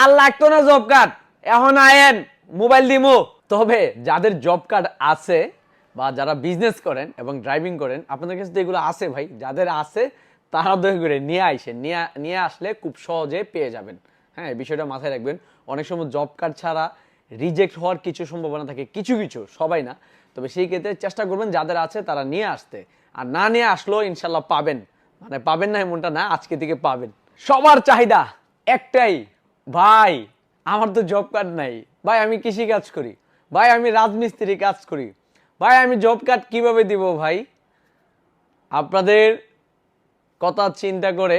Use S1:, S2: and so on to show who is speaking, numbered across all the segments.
S1: আর লাগতো না job card এখন আয়েন মোবাইল দিমু। তবে যাদের জব কার্ড আছে বা যারা বিজনেস করেন এবং ড্রাইভিং করেন, আপনাদের কাছে তো এগুলো আছে ভাই। যাদের আছে, তারা দয়া করে নিয়ে আইসেন। নিয়ে নিয়ে আসলে খুব সহজে পেয়ে যাবেন। হ্যাঁ বিষয়টা মাথায় রাখবেন। অনেক সময় জব কার্ড ছাড়া রিজেক্ট হওয়ার কিছু সম্ভাবনা থাকে। কিছু কিছু, সবাই না। তবে সেই ক্ষেত্রে চেষ্টা করবেন যাদের আছে, তারা নিয়ে আসতে। আর না নিয়ে আসলেও ইনশাল্লাহ পাবেন। মানে পাবেন না এমনটা না, আজকে থেকে পাবেন। সবার চাহিদা একটাই। ভাই, আমার তো জব কার্ড নাই। ভাই, আমি কৃষি কাজ করি। ভাই, আমি রাজমিস্ত্রি কাজ করি। ভাই, আমি জব কার্ড কীভাবে দিব ভাই? আপনাদের কথা চিন্তা করে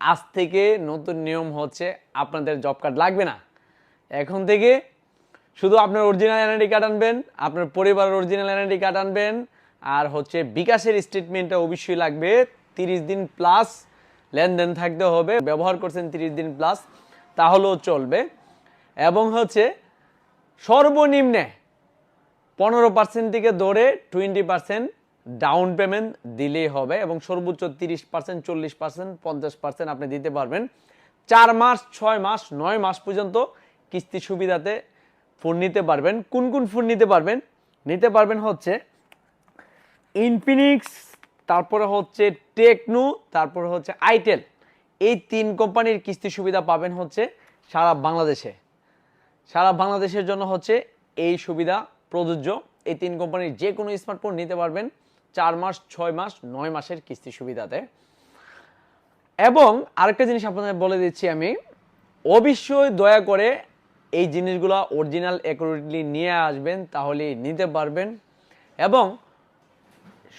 S1: আজ থেকে নতুন নিয়ম হচ্ছে আপনাদের জব কার্ড লাগবে না। এখন থেকে শুধু আপনার অরিজিনাল এনআইডি কার্ড আনবেন, আপনার পরিবারের অরিজিনাল এনআইডি কার্ড আনবেন, আর হচ্ছে বিকাশের স্টেটমেন্টটা অবশ্যই লাগবে। তিরিশ দিন প্লাস লেনদেন থাকতে হবে। ব্যবহার করছেন তিরিশ দিন প্লাস তাহলেও চলবে। এবং হচ্ছে সর্বনিম্নে পনেরো পার্সেন্ট থেকে ধরে টোয়েন্টি পার্সেন্ট ডাউন পেমেন্ট দিলেই হবে এবং সর্বোচ্চ তিরিশ পার্সেন্ট চল্লিশ পার্সেন্ট পঞ্চাশ পার্সেন্ট আপনি দিতে পারবেন। চার মাস, ছয় মাস, নয় মাস পর্যন্ত কিস্তি সুবিধাতে ফোন নিতে পারবেন। কোন কোন ফোন নিতে পারবেন? নিতে পারবেন হচ্ছে ইনফিনিক্স তারপরে হচ্ছে টেকনো তারপরে হচ্ছে আইটেল এই তিন কোম্পানির কিস্তি সুবিধা পাবেন হচ্ছে সারা বাংলাদেশে। সারা বাংলাদেশের জন্য হচ্ছে এই সুবিধা প্রযোজ্য। এই তিন কোম্পানির যে কোনো স্মার্টফোন নিতে পারবেন চার মাস, ছয় মাস, নয় মাসের কিস্তি সুবিধাতে। এবং আরেকটা জিনিস আপনাদের বলে দিচ্ছি আমি, অবশ্যই দয়া করে এই জিনিসগুলো অরিজিনাল অ্যাকুরেটলি নিয়ে আসবেন তাহলে নিতে পারবেন। এবং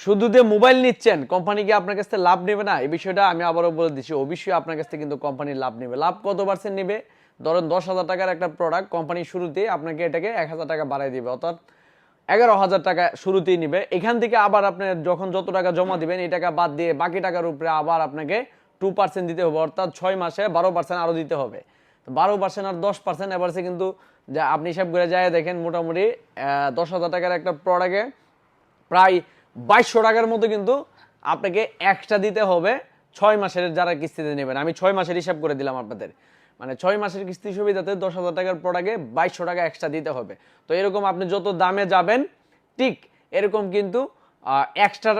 S1: শুধু যে মোবাইল নিচ্ছেন কোম্পানি কি আপনার কাছ থেকে লাভ নেবে না? এই বিষয়টা আমি আবারও বলে দিচ্ছি, অবশ্যই আপনার কাছ থেকে কিন্তু কোম্পানি লাভ নেবে। লাভ কত পার্সেন্ট নেবে? ধরেন দশ হাজার টাকার একটা প্রোডাক্ট কোম্পানি শুরুতে আপনাকে এটাকে এক হাজার টাকা বাড়াই দিবে, অর্থাৎ এগারো হাজার টাকা শুরুতেই নিবে। এখান থেকে আবার আপনি যখন যত টাকা জমা দিবেন, এই টাকা বাদ দিয়ে বাকি টাকার উপরে আবার আপনাকে টু পার্সেন্ট দিতে হবে, অর্থাৎ ছয় মাসে বারো পার্সেন্ট আরও দিতে হবে। বারো পার্সেন্ট আর দশ পার্সেন্ট এবারে কিন্তু যা আপনি হিসাব করে যায় দেখেন, মোটামুটি দশ হাজার টাকার একটা প্রোডাক্টে প্রায় বাইশশো টাকার মতো কিন্তু আপনাকে এক্সট্রা দিতে হবে ছয় মাসের যারা কিস্তিতে নেবেন। আমি ছয় মাসের হিসাব করে দিলাম আপনাদের। মানে ছয় মাসের কিস্তি সুবিধাতে দশ হাজার টাকার প্রোডাক্টে বাইশশো টাকা এক্সট্রা দিতে হবে। তো এরকম আপনি যত দামে যাবেন, ঠিক এরকম কিন্তু এক্সট্রা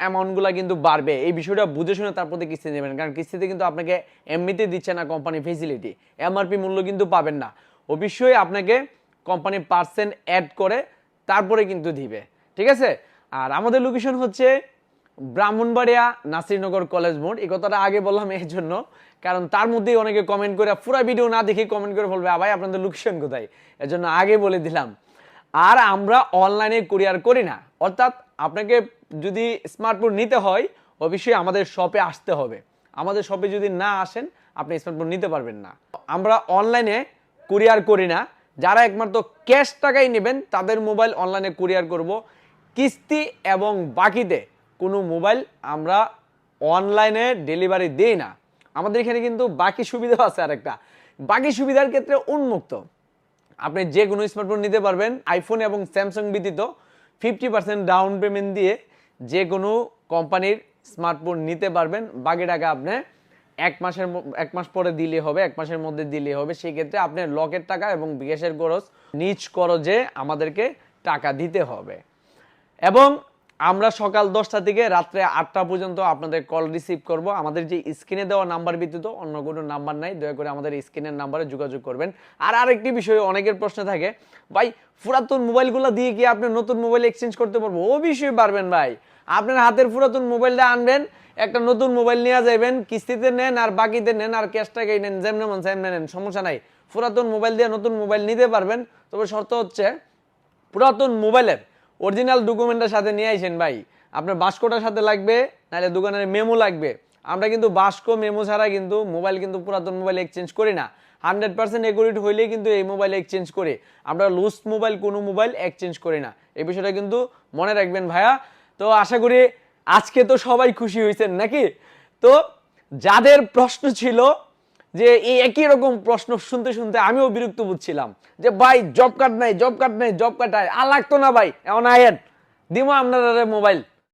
S1: অ্যামাউন্টগুলো কিন্তু বাড়বে। এই বিষয়টা বুঝে শুনে তারপরে কিস্তি নেবেন। কারণ কিস্তিতে কিন্তু আপনাকে এমনিতে দিচ্ছে না কোম্পানি ফেসিলিটি এমআরপি মূল্য কিন্তু পাবেন না। অবশ্যই আপনাকে কোম্পানি পার্সেন্ট অ্যাড করে তারপরে কিন্তু দিবে। ঠিক আছে? আর আমাদের লোকেশন হচ্ছে ব্রাহ্মণবাড়িয়া নাসিরনগর কলেজ মোড়। এই কথাটা আগে বললাম এই জন্য, কারণ তার মধ্যেই অনেকে কমেন্ট করে, পুরো ভিডিও না দেখে কমেন্ট করে বলবে ভাই, আপনাদের লোকেশন কোথায়? এজন্য আগে বলে দিলাম। আর আমরা অনলাইনে কুরিয়ার করি না। অর্থাৎ আপনাকে যদি স্মার্টফোন নিতে হয়, অবশ্যই আমাদের শপে আসতে হবে। আমাদের শপে যদি না আসেন, আপনি স্মার্টফোন নিতে পারবেন না। আমরা অনলাইনে কুরিয়ার করি না। যারা একমাত্র ক্যাশ টাকাই নেবেন, তাদের মোবাইল অনলাইনে কুরিয়ার করব। কিস্তি এবং বাকিতে কোনো মোবাইল আমরা অনলাইনে ডেলিভারি দেই না। আমাদের এখানে কিন্তু বাকি সুবিধা আছে আরেকটা। বাকি সুবিধার ক্ষেত্রে উন্মুক্ত। আপনি যে কোনো স্মার্টফোন নিতে পারবেন আইফোন এবং স্যামসাং ব্যতীত ফিফটি পার্সেন্ট ডাউন পেমেন্ট দিয়ে যে কোনো কোম্পানির স্মার্টফোন নিতে পারবেন। বাকি টাকা আপনি এক মাসের এক মাস পরে দিলে হবে, এক মাসের মধ্যে দিলে হবে। সেই ক্ষেত্রে আপনি লকের টাকা এবং বিকাশের খরচ নিজ খরচে আমাদেরকে টাকা দিতে হবে। এবং আমরা সকাল দশটা থেকে রাত্রে আটটা পর্যন্ত আপনাদের কল রিসিভ করব। আমাদের যে স্ক্রিনে দেওয়া নাম্বার ব্যতীত অন্য কোনো নাম্বার নাই। দয়া করে আমাদের স্ক্রিনের নাম্বারে যোগাযোগ করবেন। আর আরেকটি বিষয় অনেকের প্রশ্ন থাকে, ভাই, পুরাতন মোবাইলগুলো দিয়ে কি আপনি নতুন মোবাইল এক্সচেঞ্জ করতে পারব? অবশ্যই পারবেন ভাই। আপনার হাতের পুরাতন মোবাইলটা আনবেন, একটা নতুন মোবাইল নিয়ে যাবেন কিস্তিতে নেন আর বাকিতে নেন আর ক্যাশ টাকাই নেন, যেমন মন সেমনে নেন, সমস্যা নাই। পুরাতন মোবাইল দিয়ে নতুন মোবাইল নিতে পারবেন। তবে শর্ত হচ্ছে, পুরাতন মোবাইলের অরিজিনাল ডকুমেন্টের সাথে নিয়ে আইসেন ভাই। আপনার বাস্কোটার সাথে লাগবে, নাহলে দোকানের মেমো লাগবে। আমরা কিন্তু বাস্কো মেমো ছাড়া কিন্তু মোবাইল কিন্তু পুরাতন মোবাইল এক্সচেঞ্জ করি না। হান্ড্রেড পার্সেন্ট একুরেট হইলেই কিন্তু এই মোবাইল এক্সচেঞ্জ করে। আমরা লুজ মোবাইল কোনো মোবাইল এক্সচেঞ্জ করি না। এই বিষয়টা কিন্তু মনে রাখবেন ভাইয়া। তো আশা করি আজকে তো সবাই খুশি হয়েছেন নাকি? তো যাদের প্রশ্ন ছিল যে এই একই রকম প্রশ্ন শুনতে শুনতে আমিও বিরক্ত বুঝছিলাম। যে ভাই জব কার্ড নাই জব কার্ড নাই জব কার্ড আর লাগতো না ভাই, এমন আয়েন দিমো আপনারা মোবাইল।